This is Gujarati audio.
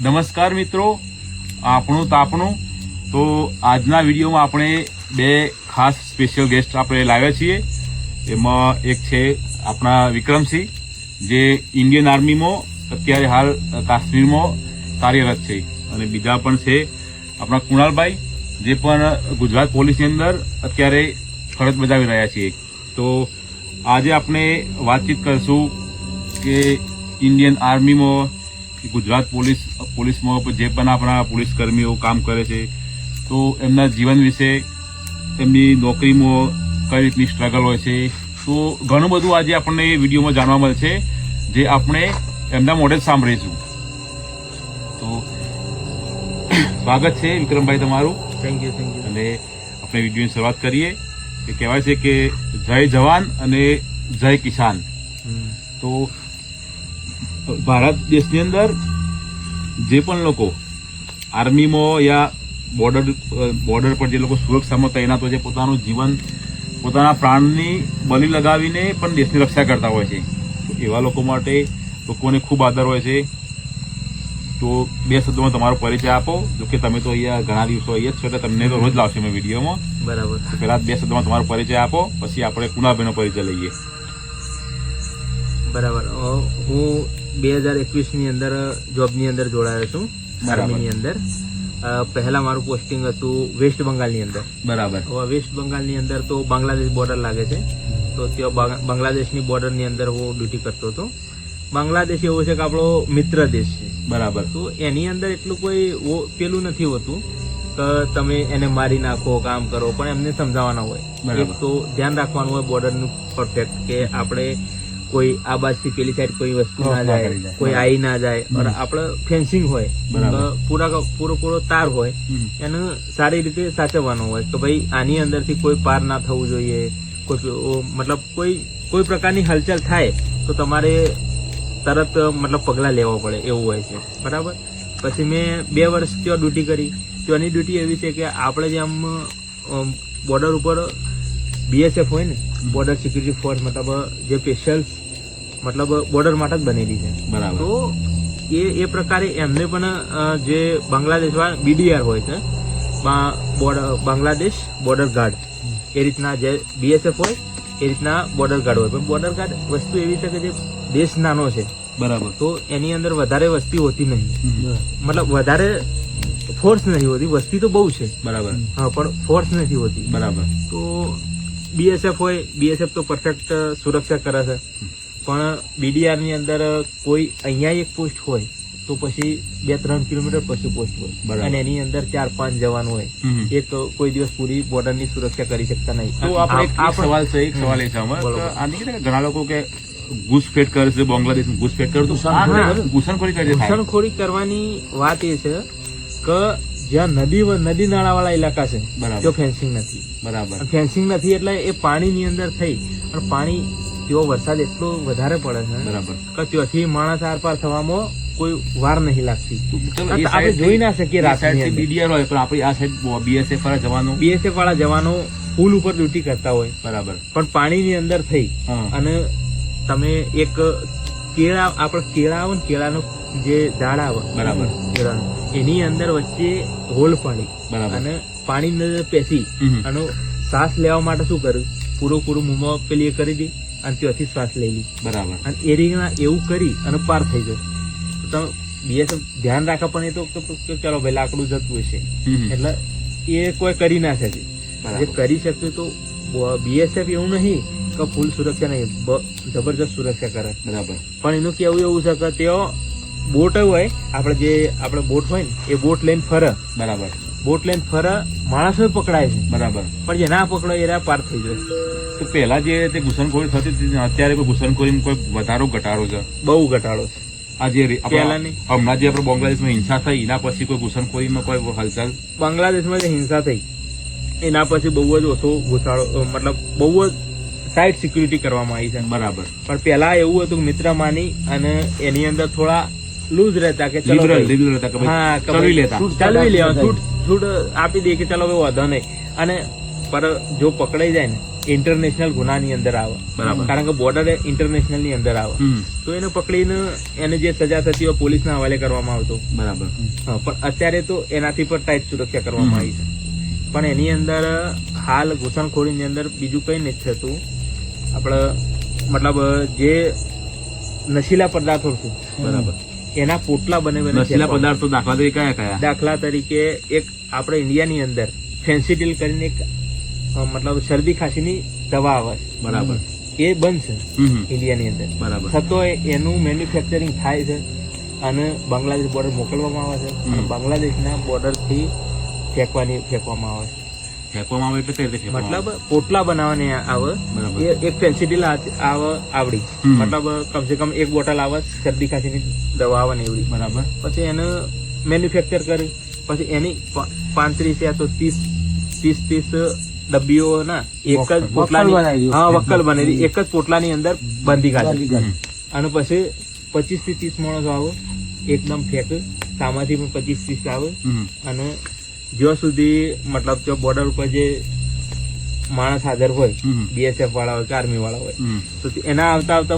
નમસ્કાર મિત્રો, આપણું તાપણું તો આજના વિડીયોમાં આપણે બે ખાસ સ્પેશિયલ ગેસ્ટ આપણે લાવ્યા છીએ. એમાં એક છે આપણા વિક્રમસિંહ, જે ઇન્ડિયન આર્મીમાં અત્યારે હાલ કાશ્મીરમાં કાર્યરત છે. અને બીજા પણ છે આપણા કુણાલભાઈ, જે પણ ગુજરાત પોલીસની અંદર અત્યારે ફરજ બજાવી રહ્યા છીએ. તો આજે આપણે વાતચીત કરશું કે ઇન્ડિયન આર્મીમાં કે ગુજરાત પોલીસ પોલીસમાં જે પણ આપણા પોલીસ કર્મીઓ કામ કરે છે તો એમના જીવન વિશે એમની નોકરીમાં કઈ રીતની સ્ટ્રગલ હોય છે તો ઘણું બધું આજે આપણને વિડીયોમાં જાણવા મળશે જે આપણે એમના મોઢે જ સાંભળીશું. તો સ્વાગત છે વિક્રમભાઈ તમારું. થેન્ક યુ થેન્ક યુ અને આપણે વિડીયોની શરૂઆત કરીએ. કે કહેવાય છે કે જય જવાન અને જય કિસાન. તો ભારત દેશની અંદર જે પણ લોકો આર્મીમાં યા બોર્ડર બોર્ડર પર જે લોકો સુરક્ષામાં તૈનાત હોય છે પોતાનું જીવન પોતાના પ્રાણની બલિ લગાવીને પણ દેશની રક્ષા કરતા હોય છે. તો એવા લોકો માટે લોકોને ખૂબ આદર હોય છે. તો બે શબ્દોમાં તમારો પરિચય આપો. જો કે તમે તો અહીંયા ઘણા દિવસો અહીંયા જ છો એટલે તમને તો રોજ લાવશે મેં વિડીયોમાં. બરાબર. પહેલા બે શબ્દોમાં તમારો પરિચય આપો પછી આપણે કુનાબેનો પરિચય લઈએ. બરાબર. હું બે હજાર એકવીસની અંદર જોબની અંદર જોડાયો છું આર્મીની અંદર. પહેલા મારું પોસ્ટિંગ હતું વેસ્ટ બંગાળની અંદર. બરાબર. હવે વેસ્ટ બંગાળની અંદર તો બાંગ્લાદેશ બોર્ડર લાગે છે. તો ત્યાં બાંગ- બાંગ્લાદેશની બોર્ડરની અંદર હું ડ્યુટી કરતો હતો. બાંગ્લાદેશ એવો છે કે આપણો મિત્ર દેશ છે. બરાબર. તો એની અંદર એટલું કોઈ પેલું નથી હોતું કે તમે એને મારી નાખો કામ કરો પણ એમને સમજાવવાના હોય. એક તો ધ્યાન રાખવાનું હોય બોર્ડરનું પરફેક્ટ કે આપણે કોઈ આ બાજથી પેલી સાઈડ કોઈ વસ્તુ ના જાય કોઈ આવી ના જાય. આપણે ફેન્સિંગ હોય પૂરા પૂરો પૂરો તાર હોય એને સારી રીતે સાચવવાનો હોય. કે ભાઈ આની અંદરથી કોઈ પાર ના થવું જોઈએ કોઈ મતલબ કોઈ કોઈ પ્રકારની હલચલ થાય તો તમારે તરત મતલબ પગલાં લેવા પડે. એવું હોય છે. બરાબર? પછી મેં બે વર્ષ ત્યાં ડ્યુટી કરી. ત્યાંની ડ્યુટી એવી છે કે આપણે જેમ બોર્ડર ઉપર બીએસએફ હોય ને બોર્ડર સિક્યુરિટી ફોર્સ મતલબ જે સ્પેશિયલ મતલબ બોર્ડર માટે જ બનેલી છે. બરાબર. તો એ એ પ્રકારે એમને પણ જે બાંગ્લાદેશમાં બીડીઆર હોય છે બાંગ્લાદેશ બોર્ડર ગાર્ડ એ રીતના જે બીએસએફ હોય એ રીતના બોર્ડર ગાર્ડ હોય. પણ બોર્ડર ગાર્ડ વસ્તુ એવી છે કે જે દેશ નાનો છે. બરાબર. તો એની અંદર વધારે વસ્તી હોતી નહીં. મતલબ વધારે ફોર્સ નથી હોતી. વસ્તી તો બહુ છે. બરાબર. હા પણ ફોર્સ નથી હોતી. બરાબર. તો બીએસએફ હોય બીએસએફ તો પરફેક્ટ સુરક્ષા કરે છે. પણ બીડીઆરની અંદર કોઈ અહીંયા એક પોસ્ટ હોય તો પછી બે ત્રણ કિલોમીટર પછી પોસ્ટ હોય. અને એની અંદર ચાર પાંચ જવાન હોય. એક કોઈ દિવસ પૂરી બોર્ડરની સુરક્ષા કરી શકતા નહીં. તો આપણે સવાલ છે એક સવાલ એ છે. આની ઘણા લોકો કે ઘૂસપેટ કરશે બાંગ્લાદેશ ઘૂસપેટ કરે તો આ હા. ઘૂસણખોરી કરે ઘૂસણખોરી કરવાની વાત એ છે કે જ્યાં નદી નદી નાળા વાળા ઇલાકા છે. ત્યાં ફેન્સિંગ નથી. બરાબર. ફેન્સિંગ નથી એટલે એ પાણીની અંદર થઈ. અને પાણી તેઓ વરસાદ એટલો વધારે પડે છે. બરાબર. કે ત્યાંથી માણસ આર પાર થવામાં કોઈ વાર નહીં લાગતી. આપણે જોઈ ના શકીએ રાતની સાઈડથી હોય પણ આપણી આ સાઈડ બીએસએફ વાળા જવાનો બીએસએફ વાળા જવાનો પુલ ઉપર ડ્યુટી કરતા હોય. બરાબર. પણ પાણીની અંદર થઈ. અને તમે એક કેળા આપણે કેળા આવે ને કેળાનો જે ઝાડ આવે. બરાબર. કેળાનું, એની અંદર વચ્ચે હોલ પાડી. બરાબર. અને પાણીની અંદર પેસી. અને શ્વાસ લેવા માટે શું કર્યું? પૂરું પૂરું મોંમાં પેલી કરી દી. અને ત્યાંથી શ્વાસ લઈ લી. બરાબર. અને એ રીતના એવું કરી અને પાર થઈ ગયો. તો તમે બીએસએફ ધ્યાન રાખે પણ એ તો ચાલો ભાઈ લાકડું જતું હશે. એટલે એ કોઈ કરી ના શકે. જે કરી શકતું તો બીએસએફ એવું નહીં કે ફૂલ સુરક્ષા નહીં જબરજસ્ત સુરક્ષા કરે. બરાબર. પણ એનું કેવું એવું છે કે તેઓ બોટ હોય આપણે જે આપણે બોટ હોય ને એ બોટ લઈને ફરે. બરાબર. બોટ લઈને ફરે માણસો પકડાય છે. બરાબર. પણ જે ના પકડાય એના પાર થઈ જાય. તો પહેલા જે તે ઘૂસણખોરી થતી હતી અત્યારે કોઈ ઘૂસણખોરીમાં કોઈ વધારો ઘટાડો છે? બહુ ઘટાડો છે. આ જે રે- આપણા- પહેલાની? હમણાં જે આપણે બાંગ્લાદેશમાં હિંસા થઈ એના પછી કોઈ ઘૂસણખોરીમાં કોઈ હલચલ? બાંગ્લાદેશમાં જે હિંસા થઈ એના પછી બહુ જ ઓછો ઘુસાડો મતલબ બહુ જ સાઈડ સિક્યુરિટી કરવામાં આવી છે. બરાબર. પણ પહેલા એવું હતું મિત્ર માની અને એની અંદર થોડા લૂઝ રહેતા કે ચલો લિબરલ ભાઈ, લિબરલ હતા કે હા કે લેતા. છૂટ લેવા છૂટ છૂટ આપી દે કે ચલો હવે વધો નહીં. અને પર જો પકડાઈ જાય ને ઇન્ટરનેશનલ ગુનાની અંદર આવે. કારણ કે બોર્ડર ઇન્ટરનેશનલની અંદર આવે. તો એને પકડીને એને જે સજા થતી હોય પોલીસના હવાલે કરવામાં આવતો. બરાબર. પણ અત્યારે તો એનાથી પણ ટાઈટ સુરક્ષા કરવામાં આવી છે. પણ એની અંદર હાલ ઘૂસણખોરીની અંદર બીજું કઈ નથી થતું. આપણે મતલબ જે નશીલા પદાર્થો છે. બરાબર. એના પોટલા બને બને નશીલા પદાર્થો દાખલા તરીકે કયા કયા? દાખલા તરીકે એક આપણે ઇન્ડિયાની અંદર ફેન્સીડીલ કરીને એક મતલબ શરદી ખાંસીની દવા આવે છે. બરાબર. એ બનશે. ઇન્ડિયાની અંદર. બરાબર. છતાંય એનું મેન્યુફેક્ચરિંગ થાય છે અને બાંગ્લાદેશ બોર્ડર મોકલવામાં આવે છે. અને બાંગ્લાદેશના બોર્ડરથી ફેંકવાની ફેંકવામાં આવે છે. ફેંકવામાં આવે એટલે કઈ રીતે મતલબ પોટલા બનાવવાની આવે. એક ફેન્સીડીલ આવે આવડી. મતલબ કમસે કમ એક બોટલ આવે શરદી ખાંસીની દવા આવે ને એવડી. બરાબર. પછી એને મેન્યુફેક્ચર કરી. પછી એની પાંત્રીસ યા તો ત્રીસ ત્રીસ ત્રીસ ડબ્બીઓ ના એક જ પોટલાની હા વક્કલ બનેલી એક જ પોટલાની અંદર બંધી કાઢે. અને પછી પચીસથી ત્રીસ માણસો આવે. એકદમ ફેંક. સામાથી પણ પચીસ ત્રીસ આવે. અને જ્યાં સુધી મતલબ જો બોર્ડર ઉપર જે માણસ હાજર હોય બીએસએફ વાળા હોય કે આર્મી વાળા હોય તો એના આવતા આવતા